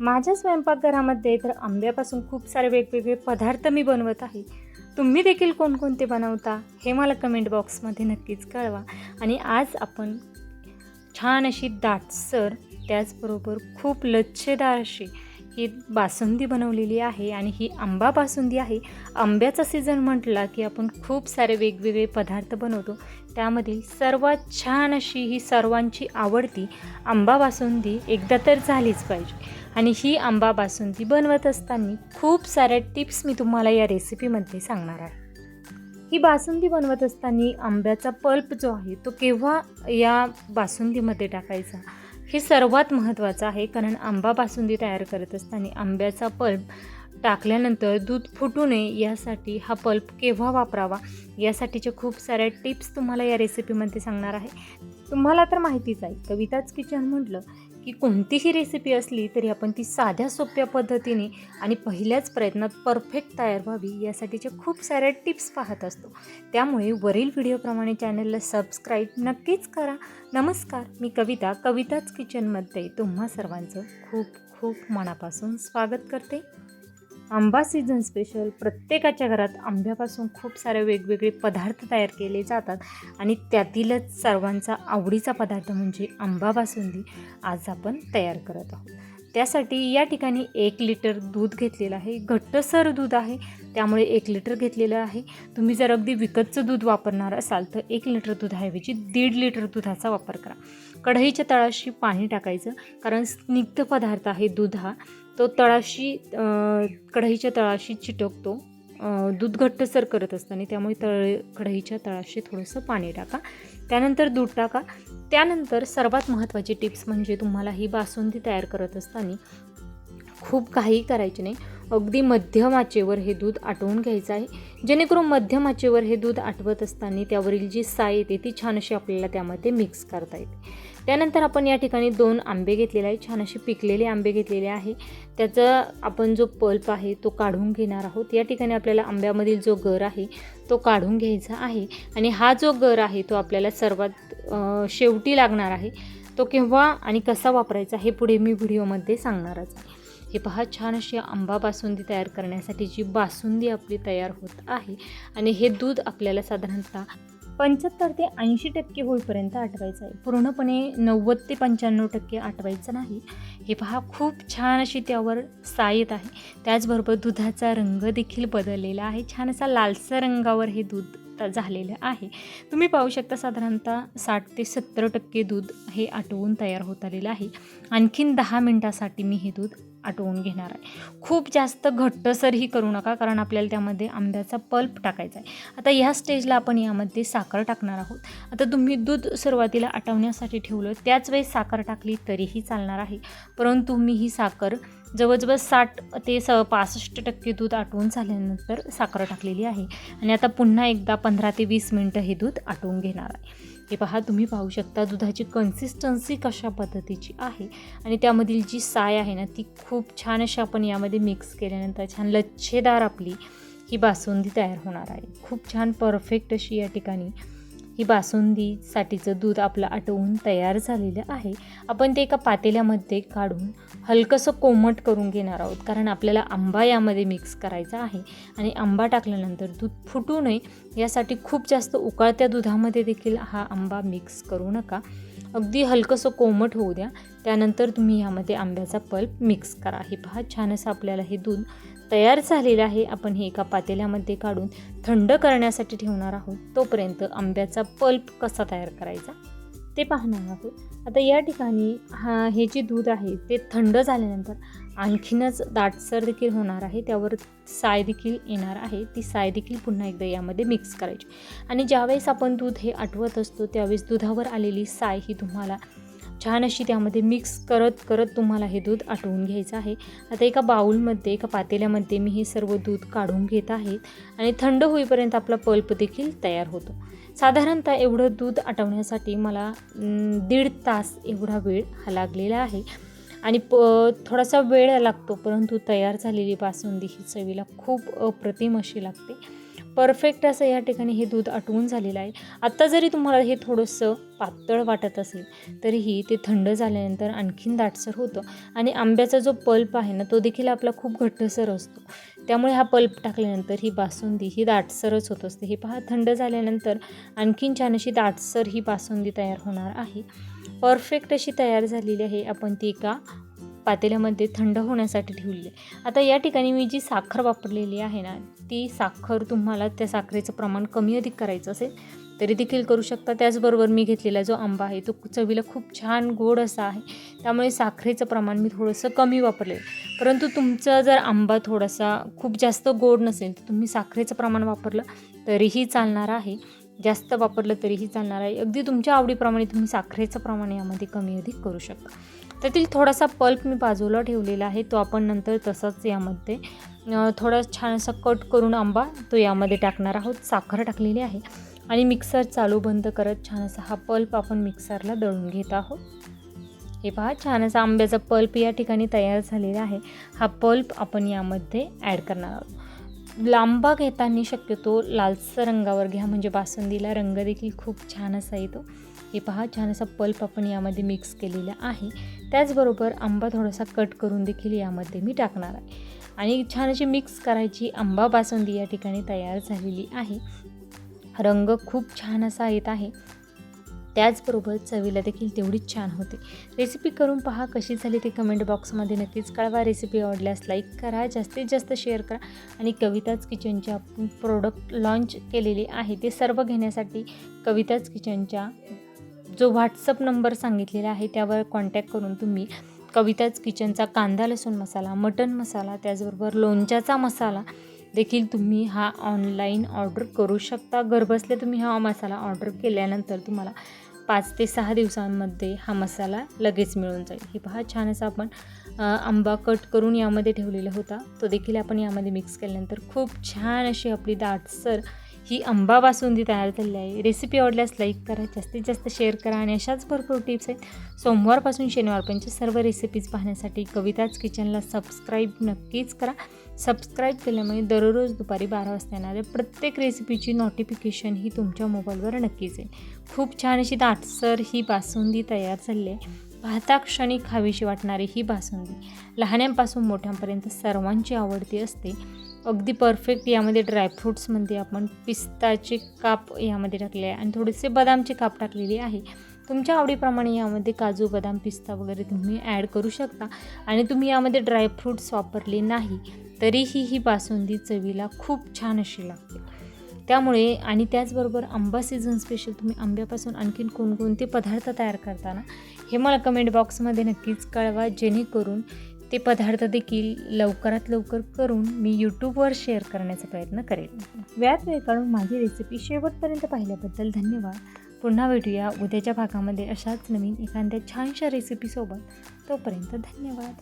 माझ्या स्वयंपाकघरामध्ये तर आंब्यापासून खूप सारे वेगवेगळे पदार्थ मी बनवत आहे. तुम्ही देखील कोणकोणते बनवता हे मला कमेंट बॉक्समध्ये नक्कीच कळवा. आणि आज आपण छान अशी दाटसर त्याचबरोबर खूप लच्छेदार अशी ही बासुंदी बनवलेली आहे आणि ही आंबा बासुंदी आहे. आंब्याचा सीझन म्हटला की आपण खूप सारे वेगवेगळे पदार्थ बनवतो. त्यामधील सर्वात छान अशी ही सर्वांची आवडती आंबा बासुंदी एकदा तर झालीच पाहिजे. आणि ही आंबा बासुंदी बनवत असताना खूप साऱ्या टिप्स मी तुम्हाला या रेसिपीमध्ये सांगणार आहे. ही बासुंदी बनवत असताना आंब्याचा पल्प जो आहे तो केव्हा या बासुंदीमध्ये टाकायचा? हे सर्वात महत्त्वाचं आहे कारण आंबा बासुंदी तयार करत असताना आंब्याचा पल्प टाकल्यानंतर दूध फुटू नये यासाठी हा पल्प केव्हा वापरावा यासाठीच्या खूप साऱ्या टिप्स तुम्हाला या रेसिपीमध्ये सांगणार आहे. तुम्हाला तर माहितीच आहे कविताच किचन म्हटलं की कोणतीही रेसिपी असली तरी आपण ती साध्या सोप्या पद्धतीने आणि पहिल्याच प्रयत्नात परफेक्ट तयार व्हावी यासाठीच्या खूप साऱ्या टिप्स पाहत असतो. त्यामुळे वरील व्हिडिओप्रमाणे चॅनलला सबस्क्राईब नक्कीच करा. नमस्कार मी कविता कविताच किचनमध्ये तुम्हा सर्वांचं खूप खूप मनापासून स्वागत करते. आंबा सीझन स्पेशल प्रत्येकाच्या घरात आंब्यापासून खूप सारे वेगवेगळे पदार्थ तयार केले जातात. आणि त्यातीलच सर्वांचा आवडीचा पदार्थ म्हणजे आंबा बासुंदी आज आपण तयार करत आहोत. त्यासाठी या ठिकाणी एक लिटर दूध घेतलेलं आहे. घट्टसर दूध आहे. त्यामुळे एक लिटर घेतलेलं आहे. तुम्ही जर अगदी विकतचं दूध वापरणार असाल तर एक लिटर दुधाऐवजी दीड लिटर दुधाचा वापर करा. कढईच्या तळाशी पाणी टाकायचं कारण स्निग्ध पदार्थ आहे दूध हा. तो तळाशी कढईच्या तळाशी चिटकतो. दूध घट्टसर करत असताना त्यामुळे तळ कढईच्या तळाशी थोडंसं पाणी टाका. त्यानंतर दूध टाका. त्यानंतर सर्वात महत्त्वाची टिप्स म्हणजे तुम्हाला ही बासुंदी तयार करत असताना खूप काही करायचे नाही. अगदी मध्यम आचेवर हे दूध आटवून घ्यायचं आहे. जेणेकरून मध्यम आचेवर हे दूध आटवत असताना त्यावरील जी साय येते ती छान अशी आपल्याला त्यामध्ये मिक्स करता येते. त्यानंतर आपण या ठिकाणी दोन आंबे घेतलेले आहे छान असे पिकलेले आंबे घेतलेले आहे. त्याचा आपण जो पल्प आहे तो काढून घेणार आहोत. या ठिकाणी आपल्याला आंब्यामधील जो गर आहे तो काढून घ्यायचा आहे. आणि हा जो गर आहे तो आपल्याला सर्वात शेवटी लागणार आहे. तो केव्हा आणि कसा वापरायचा हे पुढे मी व्हिडिओमध्ये सांगणारच आहे. हे पहा छान अशी आंबा बासुंदी तयार करण्यासाठी जी बासुंदी आपली तयार होत आहे आणि हे दूध आपल्याला साधारणतः पंच्याहत्तर ते ऐंशी टक्के होईपर्यंत आटवायचं आहे. पूर्णपणे नव्वद ते पंच्याण्णव टक्के आटवायचं नाही. हे पहा खूप छान अशी त्यावर साय येत आहे. त्याचबरोबर दुधाचा रंग देखील बदललेला आहे. छान असा लालसा रंगावर हे दूध झालेलं आहे. तुम्ही पाहू शकता साधारणतः साठ ते सत्तर टक्के दूध हे आटवून तयार होत आलेलं आहे. आणखीन दहा मिनटासाठी मी हे दूध आटवून घेणार आहे. खूप जास्त घट्टसरही करू नका कारण आपल्याला त्यामध्ये आंब्याचा पल्प टाकायचा आहे. आता ह्या स्टेजला आपण यामध्ये साखर टाकणार आहोत. आता तुम्ही दूध सुरुवातीला आटवण्यासाठी ठेवलं त्याच वेळेस साखर टाकली तरीही चालणार आहे. परंतु मी ही साखर जवळजवळ साठ ते स पासष्ट टक्के दूध आटवून झाल्यानंतर साखर टाकलेली आहे. आणि आता पुन्हा एकदा पंधरा ते वीस मिनटं हे दूध आटवून घेणार आहे. हे पहा तुम्ही पाहू शकता दुधाची कन्सिस्टन्सी कशा पद्धतीची आहे. आणि त्यामधील जी साय आहे ना ती खूप छान अशी आपण यामध्ये मिक्स केल्यानंतर छान लच्छेदार आपली ही बासुंदी तयार होणार आहे. खूप छान परफेक्ट अशी या ठिकाणी ही बासुंदीसाठीचं दूध आपलं आटवून तयार झालेलं आहे. आपण ते एका पातेल्यामध्ये काढून हलकंसं कोमट करून घेणार आहोत. कारण आपल्याला आंबा यामध्ये मिक्स करायचा आहे. आणि आंबा टाकल्यानंतर दूध फुटू नये यासाठी खूप जास्त उकाळत्या दुधामध्ये देखील हा आंबा मिक्स करू नका. अगदी हलकंसं कोमट होऊ द्या. त्यानंतर तुम्ही यामध्ये आंब्याचा पल्प मिक्स करा. हे पहा छान असं आपल्याला हे दूध तयार झालेलं आहे. आपण हे एका पातेल्यामध्ये काढून थंड करण्यासाठी ठेवणार आहोत. तोपर्यंत आंब्याचा पल्प कसा तयार करायचा ते पाहणार आहोत. आता या ठिकाणी हा हे जे दूध आहे ते थंड झाल्यानंतर आणखीनच दाटसर देखील होणार आहे. त्यावर साय देखील येणार आहे. ती साय देखील पुन्हा एकदा यामध्ये मिक्स करायची. आणि ज्यावेळेस आपण दूध हे आटवत असतो त्यावेळेस दुधावर आलेली साय ही तुम्हाला छान अशी त्यामध्ये मिक्स करत करत तुम्हाला हे दूध आटवून घ्यायचं आहे. आता एका बाउलमध्ये एका पातेल्यामध्ये मी हे सर्व दूध काढून घेत आहे आणि थंड होईपर्यंत आपला पल्प देखील तयार होतो. साधारणतः एवढं दूध आटवण्यासाठी मला दीड तास एवढा वेळ हा लागलेला आहे. आणि प थोडासा वेळ लागतो परंतु तयार झालेली बासुंदी ही चवीला खूप अप्रतिम अशी लागते. परफेक्ट असं या ठिकाणी हे दूध आटवून झालेलं आहे. आत्ता जरी तुम्हाला हे थोडंसं पातळ वाटत असेल तरीही ते थंड झाल्यानंतर आणखीन दाटसर होतं. आणि आंब्याचा जो पल्प आहे ना तो देखील आपला खूप घट्टसर असतो. त्यामुळे हा पल्प टाकल्यानंतर ही बासुंदी ही दाटसरच होत असते. हे पहा थंड झाल्यानंतर आणखीन छान अशी दाटसर ही बासुंदी तयार होणार आहे. परफेक्ट अशी तयार झालेली आहे. आपण ती एका पातेल्यामध्ये थंड होण्यासाठी ठेवली आहे. आता या ठिकाणी मी जी साखर वापरलेली आहे ना ती साखर तुम्हाला त्या साखरेचं प्रमाण कमी अधिक करायचं असेल तरी देखील करू शकता. त्याचबरोबर मी घेतलेला जो आंबा आहे तो चवीला खूप छान गोड असा आहे. त्यामुळे साखरेचं प्रमाण मी थोडंसं कमी वापरले. परंतु तुमचा जर आंबा थोडासा खूप जास्त गोड नसेल तर तुम्ही साखरेचं प्रमाण वापरलं तरीही चालणार आहे. जास्त वापरलं तरीही चालणार आहे. अगदी तुमच्या आवडीप्रमाणे तुम्ही साखरेचं प्रमाण यामध्ये कमी अधिक करू शकता. त्यातील थोडासा पल्प मी बाजूला ठेवलेला आहे तो आपण नंतर तसाच यामध्ये थोडा छान असा कट करून आंबा तो यामध्ये टाकणार आहोत. साखर टाकलेली आहे आणि मिक्सर चालू बंद करत छान असा हा पल्प आपण मिक्सरला दळून घेत आहोत. हे पहा छान असा आंब्याचा पल्प या ठिकाणी तयार झालेला आहे. हा पल्प आपण यामध्ये ॲड करणार आहोत. लांबा घेताना शक्यतो लालसर रंगावर घ्या म्हणजे बासुंदीला रंग देखील खूप छान असा येतो. हे पहा छान असा पल्प आपण यामध्ये मिक्स केलेला आहे. त्याचबरोबर आंबा थोडासा कट करून देखील यामध्ये मी टाकणार आहे. आणि छान अशी मिक्स करायची आंबा बासुंदी या ठिकाणी तयार झालेली आहे. रंग खूप छान असा येत आहे. त्याचबरोबर चवीला देखील तेवढीच छान होते. रेसिपी करून पहा कशी झाली ते कमेंट बॉक्समध्ये नक्कीच कळवा. रेसिपी आवडल्यास लाईक करा जास्तीत जास्त शेअर करा. आणि कविताच किचनच्या प्रोडक्ट लॉन्च केलेले आहे. ते सर्व घेण्यासाठी कविताच किचनच्या जो व्हॉट्सअप नंबर सांगितलेला आहे त्यावर कॉन्टॅक्ट करून तुम्ही कविताच किचनचा कांदा लसूण मसाला मटन मसाला त्याचबरोबर लोणच्याचा मसाला देखील तुम्ही हा ऑनलाईन ऑर्डर करू शकता. घरबसल्या तुम्ही हा मसाला ऑर्डर केल्यानंतर तुम्हाला पाच ते सहा दिवसांमध्ये हा मसाला लगेच मिळून जाईल. हे पहा छान असा आपण आंबा कट करून यामध्ये ठेवलेला होता. तो देखील आपण यामध्ये मिक्स केल्यानंतर खूप छान अशी आपली दाटसर ही आंबा बासुंदी तयार झालेली आहे. रेसिपी आवडल्यास लाईक करा जास्तीत जास्त शेअर करा आणि अशाच भरपूर टिप्स आहेत. सोमवारपासून शनिवारपर्यंतच्या सर्व रेसिपीज पाहण्यासाठी कविताच किचनला सबस्क्राईब नक्कीच करा. सबस्क्राईब केल्यामुळे दररोज दुपारी बारा वाजता येणाऱ्या प्रत्येक रेसिपीची नोटिफिकेशन ही तुमच्या मोबाईलवर नक्कीच येईल. खूप छान अशी दाटसर ही बासुंदी तयार झालेली आहे. पाहता क्षणी खावीशी वाटणारी ही बासुंदी लहान्यांपासून मोठ्यांपर्यंत सर्वांची आवडती असते. अगदी परफेक्ट यामध्ये ड्रायफ्रूट्समध्ये आपण पिस्ताचे काप यामध्ये टाकले आहे आणि थोडेसे बदामचे काप टाकलेले आहे. तुमच्या आवडीप्रमाणे यामध्ये काजू बदाम पिस्ता वगैरे तुम्ही ॲड करू शकता आणि तुम्ही यामध्ये ड्रायफ्रूट्स वापरले नाही तरीही ही बासुंदी चवीला खूप छान अशी लागते. त्यामुळे आणि त्याचबरोबर आंबा सीझन स्पेशल तुम्ही आंब्यापासून आणखीन कोणकोणते पदार्थ तयार करताना हे मला कमेंट बॉक्समध्ये नक्कीच कळवा जेणेकरून ते पदार्थ देखील लवकरात लवकर करून मी यूट्यूबवर शेअर करण्याचा प्रयत्न करेन. व्याज वेळ काढून माझी रेसिपी शेवटपर्यंत पाहिल्याबद्दल धन्यवाद. पुन्हा भेटूया उद्याच्या भागामध्ये अशाच नवीन एखाद्या छानशा रेसिपीसोबत तोपर्यंत धन्यवाद.